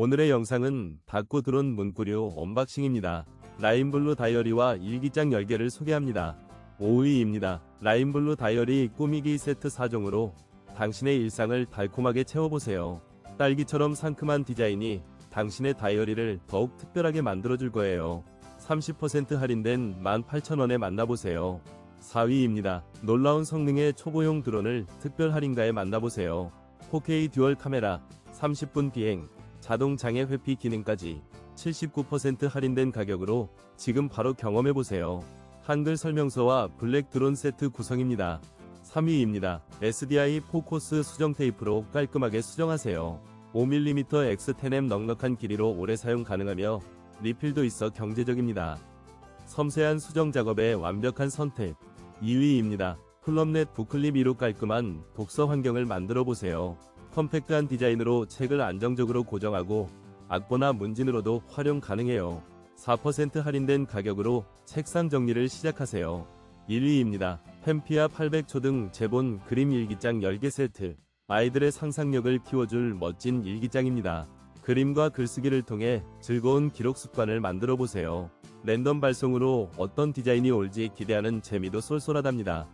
오늘의 영상은 닫고 들어온 문구류 언박싱입니다. 라인블루 다이어리와 일기장 10개를 소개합니다. 5위입니다. 라인블루 다이어리 꾸미기 세트 4종으로 당신의 일상을 달콤하게 채워보세요. 딸기처럼 상큼한 디자인이 당신의 다이어리를 더욱 특별하게 만들어줄 거예요. 30% 할인된 18,000원에 만나보세요. 4위입니다. 놀라운 성능의 초보용 드론을 특별 할인가에 만나보세요. 4K 듀얼 카메라, 30분 비행, 자동 장애 회피 기능까지 79% 할인된 가격으로 지금 바로 경험해보세요. 한글 설명서와 블랙 드론 세트 구성입니다. 3위입니다. SDI 포코스 수정 테이프로 깔끔하게 수정하세요. 5mm X10M 넉넉한 길이로 오래 사용 가능하며 리필도 있어 경제적입니다. 섬세한 수정 작업에 완벽한 선택. 2위입니다. 플럼넷 부클립 2로 깔끔한 독서 환경을 만들어 보세요. 컴팩트한 디자인으로 책을 안정적으로 고정하고 악보나 문진으로도 활용 가능해요. 4% 할인된 가격으로 책상 정리를 시작하세요. 1위입니다. 펜피아 800초 등 제본 그림 일기장 10개 세트. 아이들의 상상력을 키워줄 멋진 일기장입니다. 그림과 글쓰기를 통해 즐거운 기록 습관을 만들어 보세요. 랜덤 발송으로 어떤 디자인이 올지 기대하는 재미도 쏠쏠하답니다.